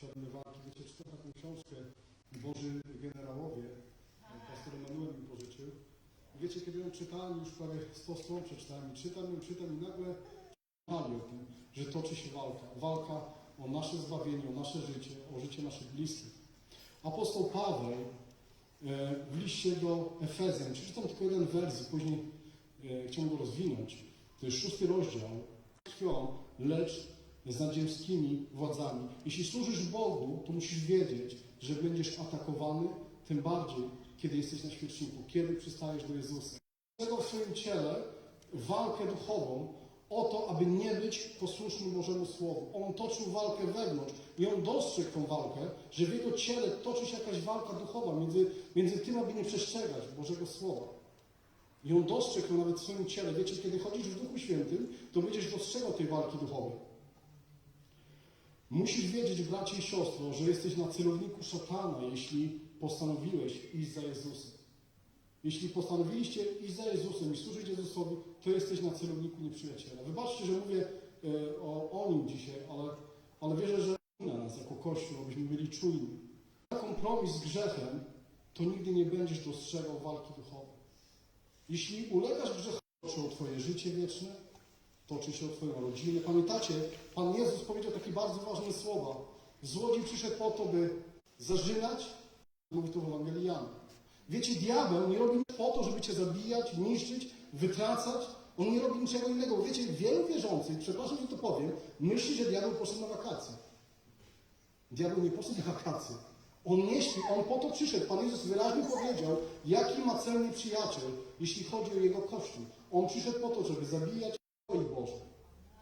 świadomy walki. Wiecie, czytam taką książkę Boży Generałowie, pastor Emanuel mi pożyczył. I Wiecie, kiedy ją czytałem, już prawie 100 stron przeczytałem i czytam ją, czytam i nagle czytali o tym, że toczy się walka. Walka o nasze zbawienie, o nasze życie, o życie naszych bliskich. Apostoł Paweł e, w liście do Efezjan, przeczytam tylko jeden wers, później e, chciałbym go rozwinąć. To jest szósty rozdział. Krwią, lecz z nadziemskimi władzami. Jeśli służysz Bogu, to musisz wiedzieć, że będziesz atakowany, tym bardziej, kiedy jesteś na świeczniku, kiedy przystajesz do Jezusa. Dlatego w swoim ciele walkę duchową o to, aby nie być posłusznym Bożemu Słowu. On toczył walkę wewnątrz i on dostrzegł tą walkę, że w jego ciele toczy się jakaś walka duchowa między, między tym, aby nie przestrzegać Bożego Słowa. I on dostrzegł nawet w swoim ciele. Wiecie, kiedy chodzisz w Duchu Świętym, to będziesz dostrzegał tej walki duchowej. Musisz wiedzieć, bracie i siostro, że jesteś na celowniku szatana, jeśli postanowiłeś iść za Jezusem. Jeśli postanowiliście iść za Jezusem i służyć Jezusowi, to jesteś na celowniku nieprzyjaciela. Wybaczcie, że mówię e, o, o nim dzisiaj, ale, ale wierzę, że na nas jako Kościół, abyśmy byli czujni. Kompromis z grzechem, to nigdy nie będziesz dostrzegał walki duchowej. Jeśli ulegasz grzechowi, Twoje życie wieczne, toczy się o Twoją rodzinę. Pamiętacie, Pan Jezus powiedział takie bardzo ważne słowa. Złodziej przyszedł po to, by zażynać, mówi to w Ewangelii Jana. Wiecie, diabeł nie robi po to, żeby Cię zabijać, niszczyć, wytracać. On nie robi niczego innego. Wiecie, wielu wierzących, przepraszam, że to powiem, myśli, że diabeł poszedł na wakacje. Diabeł nie poszedł na wakacje. On nie śpi, on po to przyszedł. Pan Jezus wyraźnie powiedział, jaki ma cel nieprzyjaciel, jeśli chodzi o jego kościół. On przyszedł po to, żeby zabijać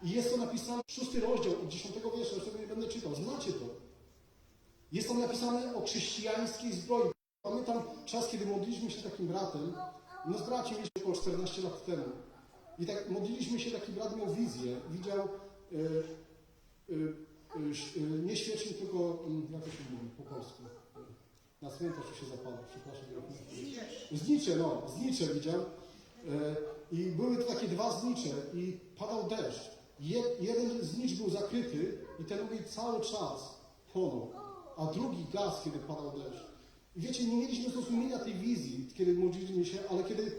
I jest to napisane, szósty rozdział od dziesiątego wiersza, już tego nie będę czytał, znacie to. Jest tam napisane o chrześcijańskiej zbroi. Pamiętam czas, kiedy modliliśmy się takim bratem, no z braciem mieliśmy około 14 lat temu. I tak modliliśmy się, taki brat miał wizję, widział ś- e, nie świecznik, tylko, mm, jak to się mówi po polsku? Na cmentarzu się zapada, przepraszam. Znicze, no, znicze widział. I były to takie dwa znicze i padał deszcz. Je, jeden znicz był zakryty i ten drugi cały czas płonął, a drugi gaz, kiedy padał deszcz. I wiecie, nie mieliśmy zrozumienia tej wizji, kiedy modliliśmy się, ale kiedy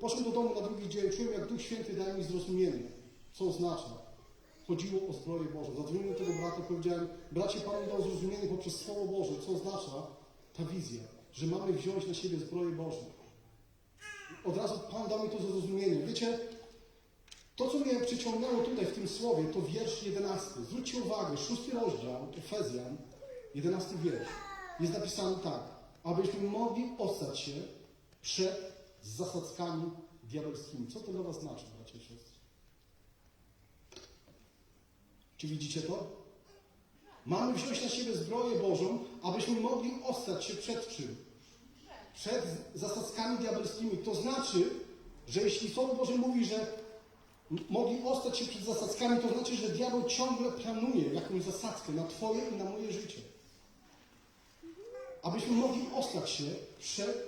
poszedłem do domu na drugi dzień, czułem, jak Duch Święty daje mi zrozumienie, co oznacza. Chodziło o zbroję Bożą. Zadzwoniłem do tego brata, powiedziałem, bracie, Pan dał zrozumienie poprzez Słowo Boże, co oznacza ta wizja, że mamy wziąć na siebie zbroję Bożą. Od razu Pan dał mi to zrozumienie. Wiecie, to, co mnie przyciągnęło tutaj w tym słowie, to wiersz 11. Zwróćcie uwagę, szósty rozdział, Efezjan, 11 wiersz. Jest napisany tak, abyśmy mogli ostać się przed zasadzkami diabelskimi. Co to dla Was znaczy, bracia i siostry? Czy widzicie to? Mamy wziąć na siebie zbroję Bożą, abyśmy mogli ostać się przed czym? Przed zasadzkami diabelskimi. To znaczy, że jeśli Słowo Boże mówi, że mogli ostać się przed zasadzkami, to znaczy, że diabeł ciągle planuje jakąś zasadzkę na Twoje i na moje życie. Abyśmy mogli ostać się przed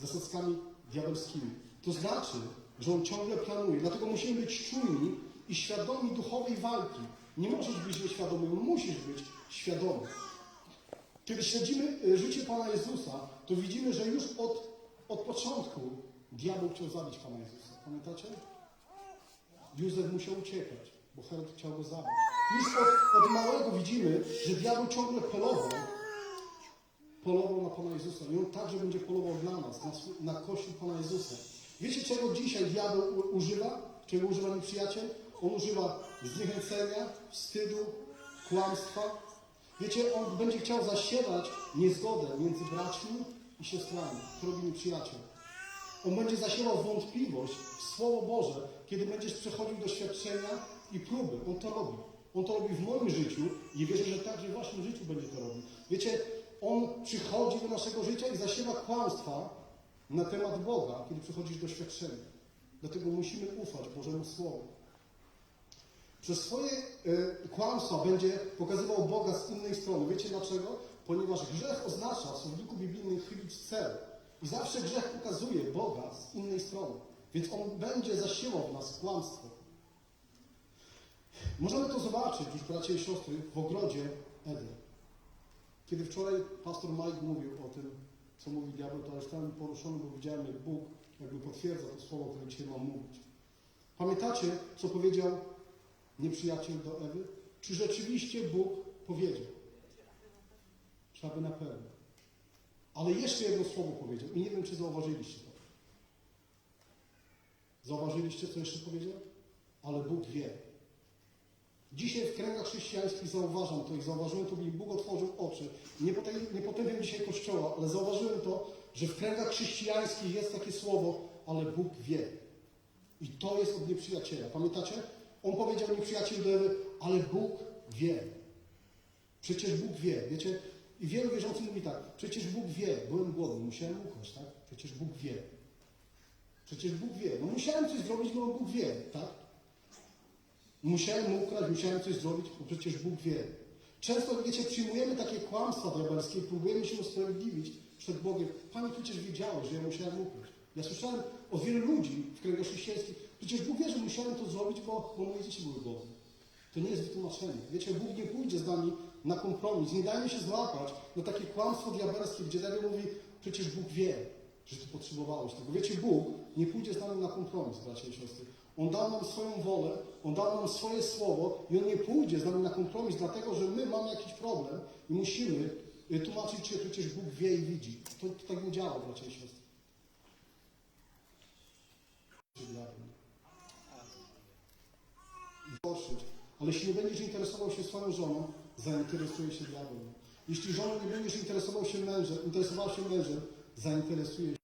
zasadzkami diabelskimi. To znaczy, że on ciągle planuje. Dlatego musimy być czujni i świadomi duchowej walki. Nie możesz być nieświadomy, musisz być świadomy. Kiedy śledzimy y, życie Pana Jezusa, to widzimy, że już od, od początku diabeł chciał zabić Pana Jezusa. Pamiętacie? Józef musiał uciekać, bo Herod chciał go zabić. Już od, od małego widzimy, że diabeł ciągle polował, polował na Pana Jezusa. I on także będzie polował dla nas, na, na Kościół Pana Jezusa. Wiecie, czego dzisiaj diabeł używa? Czego używa nieprzyjaciel? On używa zniechęcenia, wstydu, kłamstwa. Wiecie, on będzie chciał zasiewać niezgodę między braćmi i siostrami. To robi nieprzyjaciel. On będzie zasiewał wątpliwość w Słowo Boże, kiedy będziesz przechodził doświadczenia i próby. On to robi. On to robi w moim życiu i wierzę, że także w waszym życiu będzie to robił. Wiecie, on przychodzi do naszego życia i zasiewa kłamstwa na temat Boga, kiedy przychodzisz doświadczenie. Dlatego musimy ufać Bożemu Słowu. Przez swoje y, kłamstwa będzie pokazywał Boga z innej strony. Wiecie dlaczego? Ponieważ grzech oznacza w słowniku biblijnym chylić cel. I zawsze grzech pokazuje Boga z innej strony. Więc on będzie zasiewał w nas kłamstwo. Możemy to zobaczyć już, bracia i siostry, w ogrodzie Eden. Kiedy wczoraj pastor Mike mówił o tym, co mówi diabeł, to aż tam poruszony, bo widziałem, jak Bóg jakby potwierdza to słowo, które dzisiaj mam mówić. Pamiętacie, co powiedział nieprzyjaciel do Ewy? Czy rzeczywiście Bóg powiedział? Trzeba by na pewno. Ale jeszcze jedno słowo powiedział i nie wiem, czy zauważyliście to. Zauważyliście, co jeszcze powiedział? Ale Bóg wie. Dzisiaj w kręgach chrześcijańskich zauważam to i zauważyłem to, mi Bóg otworzył oczy. Nie, potęg- nie potępiam dzisiaj Kościoła, ale zauważyłem to, że w kręgach chrześcijańskich jest takie słowo, ale Bóg wie. I to jest od nieprzyjaciela. Pamiętacie? On powiedział nieprzyjaciel do Ewy, ale Bóg wie. Przecież Bóg wie. Wiecie? I wielu wierzących mówi tak, przecież Bóg wie, byłem głodny, musiałem ukraść, tak? Przecież Bóg wie. Przecież Bóg wie. No musiałem coś zrobić, bo Bóg wie, tak? Musiałem ukraść, musiałem coś zrobić, bo przecież Bóg wie. Często, wiecie, przyjmujemy takie kłamstwa diabelskie próbujemy się usprawiedliwić przed Bogiem. Panie, przecież wiedziałeś, że ja musiałem ukraść. Ja słyszałem od wielu ludzi w kręgach chrześcijańskich, przecież Bóg wie, że musiałem to zrobić, bo, moje dzieci były głodne. To nie jest wytłumaczenie. Wiecie, Bóg nie pójdzie z nami na kompromis. Nie dajmy się złapać na takie kłamstwo diabelskie, gdzie diabeł mówi, przecież Bóg wie, że ty potrzebowałeś tego. Wiecie, Bóg nie pójdzie z nami na kompromis, bracia i siostry. On dał nam swoją wolę, On dał nam swoje słowo i On nie pójdzie z nami na kompromis, dlatego że my mamy jakiś problem i musimy y, tłumaczyć się, przecież Bóg wie i widzi. To, to tak nie działa, bracia i siostry. Gorszyć. Ale jeśli nie będziesz interesował się swoją żoną, zainteresuje się diabłem. Jeśli żoną nie będziesz interesował się mężem, interesował się mężem, zainteresuje się.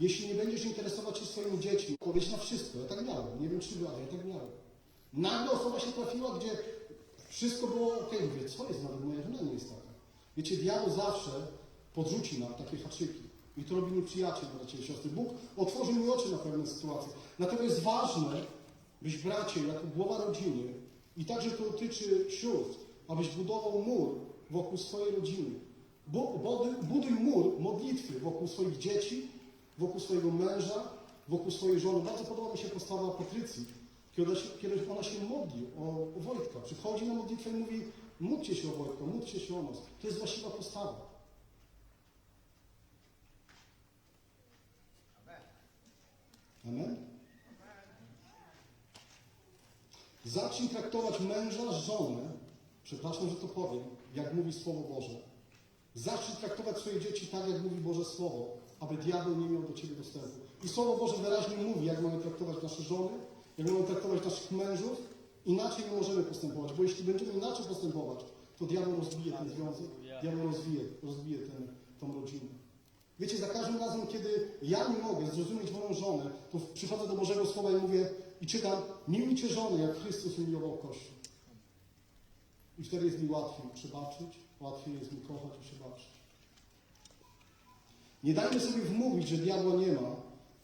Jeśli nie będziesz interesować się swoimi dziećmi, powiedz na wszystko. Ja tak miałem. Nie wiem, czy wy, ale ja tak miałem. Nagle osoba się trafiła, gdzie wszystko było ok. Mówię, co jest nawet moja żona nie jest taka. Wiecie, diabeł zawsze podrzuci nam takie haczyki. I to robi nieprzyjaciel, bracia i siostry. Bóg otworzył mi oczy na pewne sytuacje. Dlatego jest ważne, byś bracie, jako głowa rodziny, i także to dotyczy sióstr, abyś budował mur wokół swojej rodziny. Bu- buduj, buduj mur modlitwy wokół swoich dzieci, wokół swojego męża, wokół swojej żony. Bardzo podoba mi się postawa Patrycji, kiedy ona się, kiedy ona się modli o, o Wojtka. Przychodzi na modlitwę i mówi, módlcie się o Wojtka, módlcie się o nas. To jest właściwa postawa. Amen? Zacznij traktować męża, żonę, przepraszam, że to powiem, jak mówi Słowo Boże. Zacznij traktować swoje dzieci tak, jak mówi Boże Słowo, aby diabeł nie miał do Ciebie dostępu. I Słowo Boże wyraźnie mówi, jak mamy traktować nasze żony, jak mamy traktować naszych mężów. Inaczej nie możemy postępować, bo jeśli będziemy inaczej postępować, to diabeł rozbije ten związek, diabeł rozbije, rozbije ten, tą rodzinę. Wiecie, za każdym razem, kiedy ja nie mogę zrozumieć moją żonę, to przychodzę do Bożego Słowa i mówię i czytam, miłujcie żony, jak Chrystus umiłował Kościół. I wtedy jest mi łatwiej przebaczyć, łatwiej jest mi kochać i przebaczyć. Nie dajmy sobie wmówić, że diabła nie ma,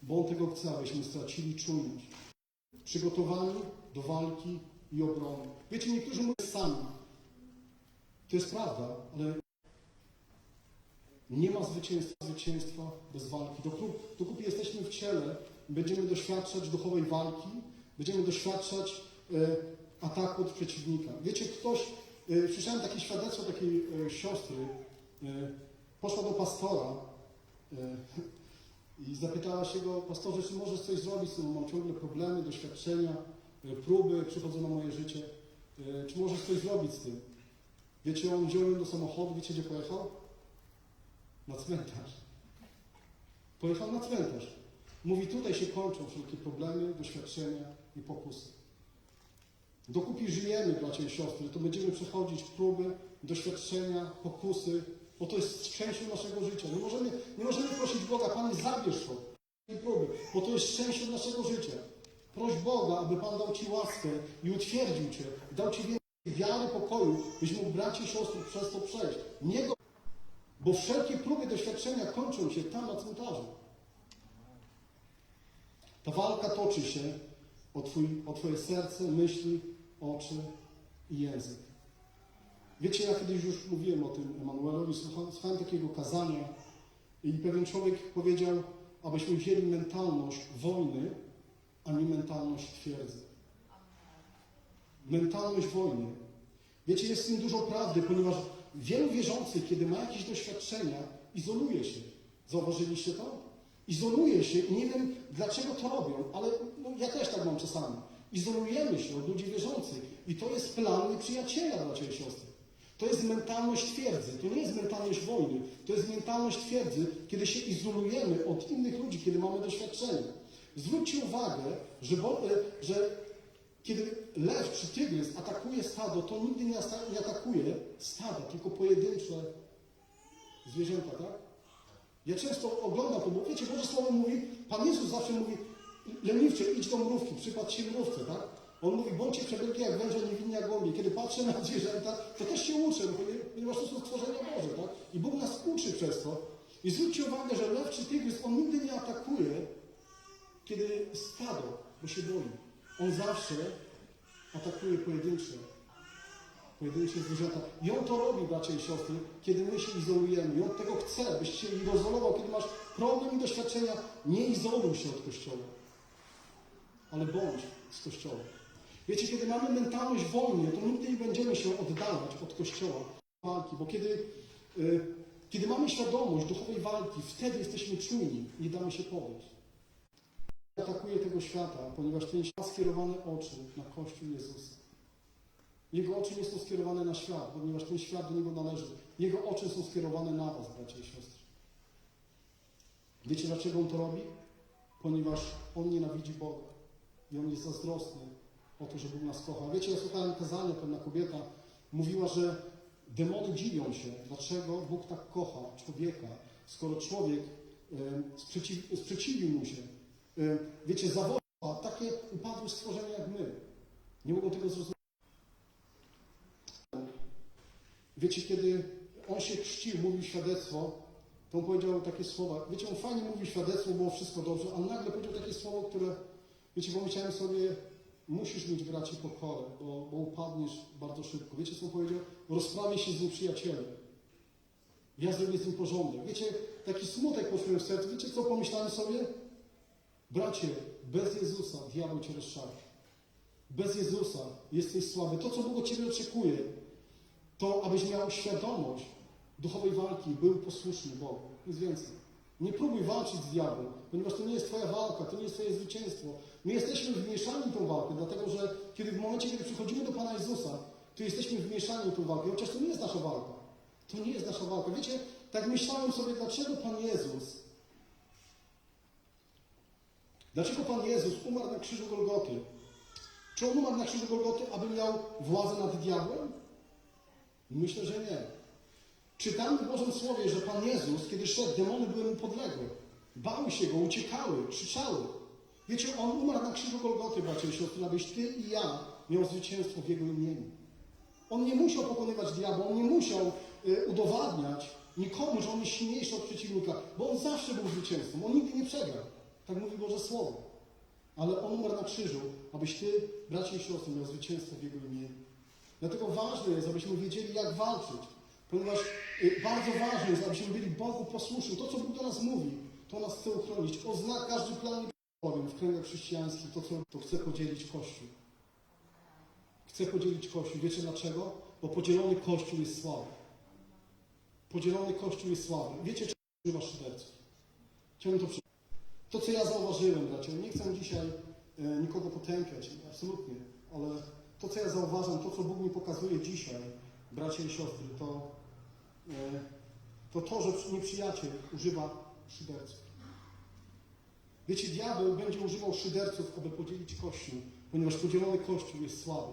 bo on tego chce, abyśmy stracili czujność. Przygotowani do walki i obrony. Wiecie, niektórzy mówią sami. To jest prawda, ale nie ma zwycięstwa, zwycięstwa bez walki. Dopóki, dopóki jesteśmy w ciele, będziemy doświadczać duchowej walki, będziemy doświadczać e, ataku od przeciwnika. Wiecie, ktoś, e, słyszałem takie świadectwo takiej e, siostry, poszła do pastora i zapytała się go, pastorze, czy możesz coś zrobić tym? Mam ciągle problemy, doświadczenia, próby przychodzą na moje życie. Czy możesz coś zrobić z tym? Wiecie, on wziął ją do samochodu, wiecie, gdzie pojechał? Na cmentarz. Pojechał na cmentarz. Mówi, tutaj się kończą wszelkie problemy, doświadczenia i pokusy. Dopóki żyjemy, bracia i siostry, to będziemy przechodzić próby, doświadczenia, pokusy, bo to jest częścią naszego życia. Nie możemy, nie możemy prosić Boga, Panie, zabierz to, próby, bo to jest częścią naszego życia. Proś Boga, aby Pan dał Ci łaskę i utwierdził Cię, dał Ci więcej wiary, pokoju, byś mógł, bracie i siostry, przez to przejść. Nie go bo wszelkie próby doświadczenia kończą się tam na cmentarzu. Ta walka toczy się o, twój, o Twoje serce, myśli, oczy i język. Wiecie, ja kiedyś już mówiłem o tym Emanuelowi, słuchałem, takiego kazania i pewien człowiek powiedział, abyśmy wzięli mentalność wojny, a nie mentalność twierdzy. Mentalność wojny. Wiecie, jest w tym dużo prawdy, ponieważ wielu wierzących, kiedy ma jakieś doświadczenia, izoluje się. Zauważyliście to? Izoluje się i nie wiem dlaczego to robią, ale no, ja też tak mam czasami. Izolujemy się od ludzi wierzących i to jest plan nieprzyjaciela, bracia i siostry. To jest mentalność twierdzy, to nie jest mentalność wojny, to jest mentalność twierdzy, kiedy się izolujemy od innych ludzi, kiedy mamy doświadczenie. Zwróćcie uwagę, że, bo, e, że kiedy lew czy tygrys atakuje stado, to nigdy nie, atakuje stada, tylko pojedyncze zwierzęta, tak? Ja często oglądam to, bo wiecie, Boże Słowo mówi, Pan Jezus zawsze mówi, leniwcze, idź do mrówki, przypatrz się mrówce, tak? On mówi, bądźcie przebiegli jak węże, niewinni jak gołębie. Kiedy patrzę na zwierzęta, to też się uczę, ponieważ to są stworzenia Boże, tak? I Bóg nas uczy przez to. I zwróćcie uwagę, że lew czy tygrys, on nigdy nie atakuje, kiedy stado, bo się boi. On zawsze atakuje pojedyncze, pojedyncze zwierzęta. I on to robi, bracia i siostry, kiedy my się izolujemy. I on tego chce, byś się izolował. Kiedy masz problem i doświadczenia, nie izoluj się od Kościoła, ale bądź z Kościołem. Wiecie, kiedy mamy mentalność wojny, to nigdy nie będziemy się oddalać od Kościoła walki, bo kiedy, y, kiedy mamy świadomość duchowej walki, wtedy jesteśmy czujni, nie damy się podejść. Atakuje tego świata, ponieważ ten świat skierowane oczy na Kościół Jezusa. Jego oczy nie są skierowane na świat, ponieważ ten świat do niego należy. Jego oczy są skierowane na was, bracia i siostry. Wiecie dlaczego on to robi? Ponieważ on nienawidzi Boga. I on jest zazdrosny o to, że Bóg nas kocha. Wiecie, ja słuchałem kazania, pewna kobieta mówiła, że demony dziwią się, dlaczego Bóg tak kocha człowieka, skoro człowiek sprzeciw, sprzeciwił mu się. Wiecie, zawoła takie upadłe stworzenia jak my. Nie mogą tego zrozumieć. Wiecie, kiedy on się chrzcił, mówił świadectwo, to on powiedział takie słowa. Wiecie, on fajnie mówił świadectwo, było wszystko dobrze, ale nagle powiedział takie słowo, które, wiecie, pomyślałem sobie, musisz mieć braci pokorę, bo, bo upadniesz bardzo szybko. Wiecie, co on powiedział? Rozprawię się z nieprzyjacielem. Ja zrobię z nim porządek. Wiecie, taki smutek poczułem w sercu. Wiecie, co pomyślałem sobie? Bracie, bez Jezusa diabeł cię rozszarpie. Bez Jezusa jesteś słaby. To, co Bóg od ciebie oczekuje, to abyś miał świadomość duchowej walki, był posłuszny Bogu. Nic więcej. Nie próbuj walczyć z diabłem, ponieważ to nie jest Twoja walka, to nie jest Twoje zwycięstwo. My jesteśmy wmieszani w tą walkę, dlatego że kiedy w momencie, kiedy przychodzimy do Pana Jezusa, to jesteśmy wmieszani w tą walkę, chociaż to nie jest nasza walka. To nie jest nasza walka. Wiecie, tak myślałem sobie, dlaczego Pan Jezus, dlaczego Pan Jezus umarł na krzyżu Golgoty? Czy On umarł na krzyżu Golgoty, aby miał władzę nad diabłem? Myślę, że nie. Czytamy w Bożym Słowie, że Pan Jezus, kiedy szedł, demony były mu podległe. Bały się Go, uciekały, krzyczały. Wiecie, On umarł na krzyżu Golgoty, bracia i siostry, abyś Ty i ja miał zwycięstwo w Jego imieniu. On nie musiał pokonywać diabła, On nie musiał y, udowadniać nikomu, że On jest silniejszy od przeciwnika, bo On zawsze był zwycięzcą. On nigdy nie przegrał. Tak mówi Boże Słowo. Ale On umarł na krzyżu, abyś Ty, bracia i siostry, miał zwycięstwo w Jego imieniu. Dlatego ważne jest, abyśmy wiedzieli, jak walczyć. Ponieważ y, bardzo ważne jest, abyśmy byli Bogu posłuszni. To, co Bóg do nas mówi, to nas chce uchronić. On każdy plan i powiem w kręgach chrześcijańskich, to, co to chce podzielić Kościół. Chce podzielić Kościół. Wiecie dlaczego? Bo podzielony Kościół jest słaby. Podzielony Kościół jest słaby. Wiecie, czego używa szyderców? Chciałbym to przy... To, co ja zauważyłem, bracia, nie chcę dzisiaj e, nikogo potępiać, absolutnie, ale to, co ja zauważam, to, co Bóg mi pokazuje dzisiaj, bracia i siostry, to e, to, to że nieprzyjaciel używa szyderców. Wiecie, diabeł będzie używał szyderców, aby podzielić Kościół, ponieważ podzielony Kościół jest słaby.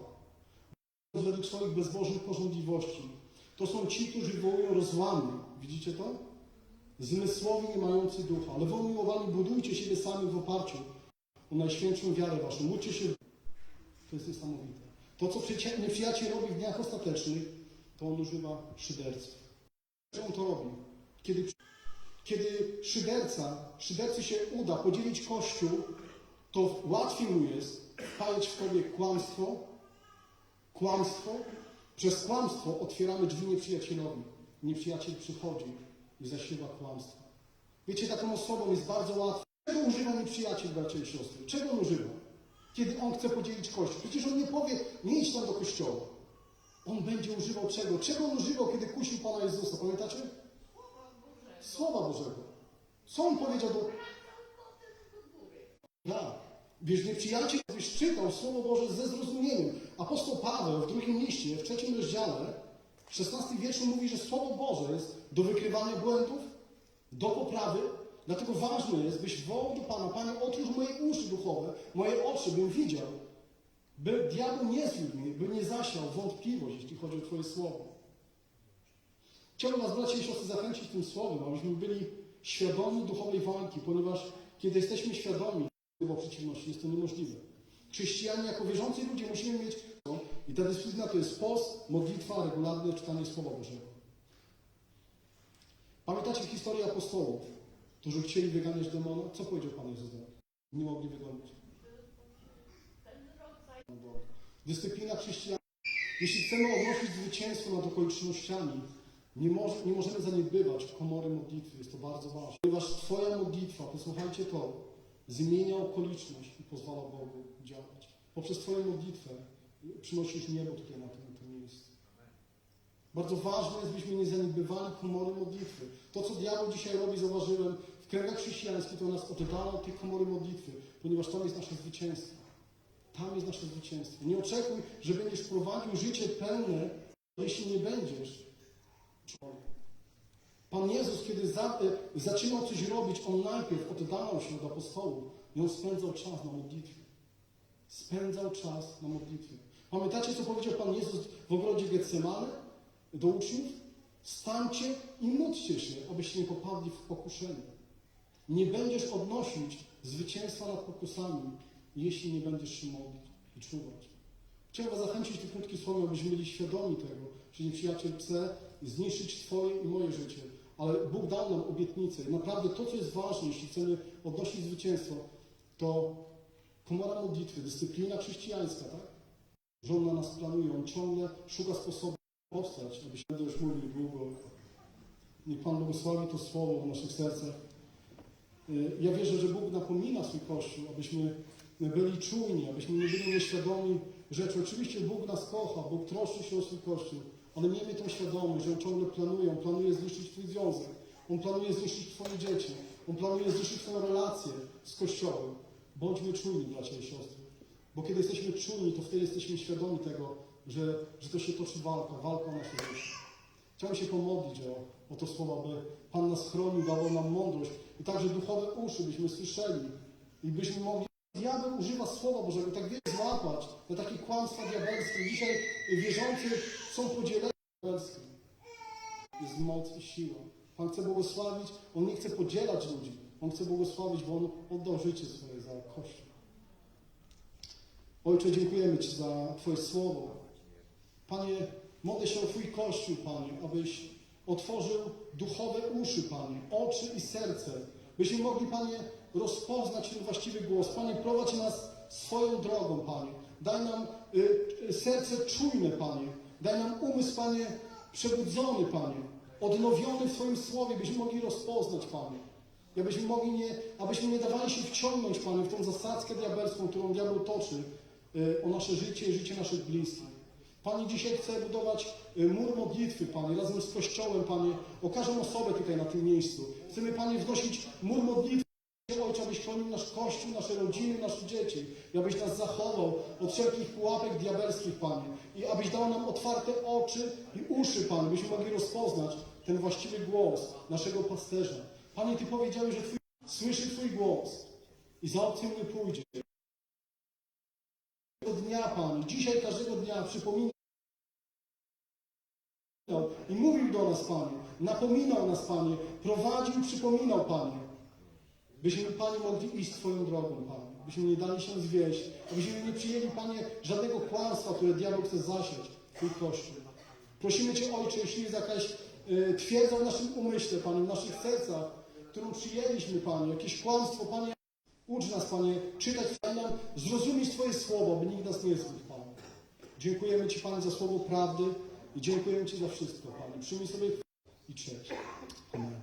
Według swoich bezbożnych porządliwości. To są ci, którzy wywołują rozłamy. Widzicie to? Zmysłowi nie mający ducha. Ale wy umiłowani budujcie siebie sami w oparciu o najświętszą wiarę waszą. Módlcie się. To jest niesamowite. To, co przyjaciel- nieprzyjaciel robi w dniach ostatecznych, to on używa szyderców. On to robi? Kiedy, kiedy szyderca, szydercy się uda podzielić Kościół, to łatwiej mu jest wpalić w tobie kłamstwo, kłamstwo. Przez kłamstwo otwieramy drzwi nieprzyjacielowi. Nieprzyjaciel przychodzi i zasiewa kłamstwo. Wiecie, taką osobą jest bardzo łatwo. Czego używa nieprzyjaciel, bracia i siostry? Czego on używa? Kiedy on chce podzielić Kościół. Przecież on nie powie, nie idź tam do Kościoła. On będzie używał czego? Czego on używał, kiedy kusił Pana Jezusa? Pamiętacie? Słowa Bożego. Co on powiedział do... Tak. Wiesz, nieprzyjaciel, gdybyś czytał Słowo Boże ze zrozumieniem. Apostoł Paweł w drugim liście, w trzecim rozdziale, w szesnastym wierszu mówi, że Słowo Boże jest do wykrywania błędów, do poprawy. Dlatego ważne jest, byś wołał do Pana, Panie, otwórz moje uszy duchowe, moje oczy, bym widział, by diabeł nie zwiódł mnie, by nie zasiał wątpliwość, jeśli chodzi o Twoje Słowo. Chciałbym Was, bracia i siostry, zachęcić tym słowem, abyśmy byli świadomi duchowej walki, ponieważ kiedy jesteśmy świadomi przeciwności, jest to niemożliwe. Chrześcijanie jako wierzący ludzie musimy mieć to i ta dyscyplina to jest post, modlitwa, regularne czytanie Słowa Bożego. Pamiętacie historię apostołów, którzy chcieli wyganiać demona? Co powiedział Pan Jezus do nich? Nie mogli wygonić. Dyscyplina chrześcijańska. Jeśli chcemy odnosić zwycięstwo nad okolicznościami, nie, może, nie możemy zaniedbywać komory modlitwy. Jest to bardzo ważne. Ponieważ Twoja modlitwa, posłuchajcie to, zmienia okoliczność i pozwala Bogu działać. Poprzez Twoją modlitwę przynosisz niebo tutaj na tym, tym miejscu. Bardzo ważne jest, byśmy nie zaniedbywali komory modlitwy. To, co diabeł dzisiaj robi, zauważyłem, w kręgach chrześcijańskich, to nas oddala od tej komory modlitwy, ponieważ tam jest nasze zwycięstwo. Tam jest nasze zwycięstwo. Nie oczekuj, że będziesz prowadził życie pełne, jeśli nie będziesz. Pan Jezus, kiedy za, e, zaczynał coś robić, On najpierw oddalał się od apostołów i On spędzał czas na modlitwie. Spędzał czas na modlitwie. Pamiętacie, co powiedział Pan Jezus w ogrodzie Getsemane do uczniów? Stańcie i módlcie się, abyście nie popadli w pokuszenie. Nie będziesz odnosić zwycięstwa nad pokusami, jeśli nie będziesz się modlić i czuwać. Chciałem Was zachęcić tym krótkim słowem, abyśmy byli świadomi tego, że nieprzyjaciel chce zniszczyć Twoje i moje życie, ale Bóg dał nam obietnicę. I naprawdę to, co jest ważne, jeśli chcemy odnosić zwycięstwo, to komora modlitwy, dyscyplina chrześcijańska, tak? Że On na nas planuje, On ciągle szuka sposobu powstać, abyśmy już mówił długo. Niech Pan błogosławi to słowo w naszych sercach. Y, Ja wierzę, że Bóg napomina swój Kościół, abyśmy byli czujni, abyśmy nie byli nieświadomi rzeczy. Oczywiście Bóg nas kocha, Bóg troszczy się o swój Kościół, ale miejmy tą świadomość, że On ciągle planuje, On planuje zniszczyć Twój związek, On planuje zniszczyć Twoje dzieci, On planuje zniszczyć Twoją relację z Kościołem. Bądźmy czujni, bracia i siostry, bo kiedy jesteśmy czujni, to wtedy jesteśmy świadomi tego, że, że to się toczy walka, walka o nasze życie. Chciałem się pomodlić o, o to słowo, by Pan nas chronił, dawał nam mądrość i także duchowe uszy, byśmy słyszeli i byśmy mogli. Diabeł używa Słowa Bożego, tak wiele złapać na takie kłamstwa diabelskie. Dzisiaj wierzący są podzieleni diabelskim. Jest moc i siła. Pan chce błogosławić, On nie chce podzielać ludzi. On chce błogosławić, bo On oddał życie swoje za Kościół. Ojcze, dziękujemy Ci za Twoje Słowo. Panie, modlę się o Twój Kościół, Panie, abyś otworzył duchowe uszy, Panie, oczy i serce, byśmy mogli, Panie, rozpoznać ten właściwy głos. Panie, prowadź nas swoją drogą, Panie. Daj nam y, y, serce czujne, Panie. Daj nam umysł, Panie, przebudzony, Panie. Odnowiony w Twoim Słowie, byśmy mogli rozpoznać, Panie. Abyśmy mogli nie, abyśmy nie dawali się wciągnąć, Panie, w tą zasadzkę diabelską, którą diabeł toczy y, o nasze życie i życie naszych bliskich. Panie dzisiaj chce budować y, mur modlitwy, Panie, razem z Kościołem, Panie, o każdą osobę tutaj na tym miejscu. Chcemy, Panie, wznosić mur modlitwy. Ojcze, abyś chronił nasz Kościół, nasze rodziny, nasze dzieci i abyś nas zachował od wszelkich pułapek diabelskich, Panie. I abyś dał nam otwarte oczy i uszy, Panie, byśmy mogli rozpoznać ten właściwy głos naszego pasterza. Panie, Ty powiedziałeś, że Twój słyszy Twój głos i za obcym nie pójdzie. Dnia, Panie, dzisiaj każdego dnia przypomina i mówił do nas, Panie, napominał nas, Panie, prowadził, przypominał, Panie. Byśmy, Panie, mogli iść Twoją drogą, Panie. Byśmy nie dali się zwieść. Abyśmy nie przyjęli, Panie, żadnego kłamstwa, które diabeł chce zasiać w Twój Kościół. Prosimy Cię, Ojcze, jeśli jest jakaś y, twierdza w naszym umyśle, Panie, w naszych sercach, którą przyjęliśmy, Panie, jakieś kłamstwo, Panie, ucz nas, Panie, czytać, Panie, zrozumieć Twoje słowo, by nikt nas nie zgubił, Panie. Dziękujemy Ci, Panie, za słowo prawdy i dziękujemy Ci za wszystko, Panie. Przyjmij sobie i cześć. Amen.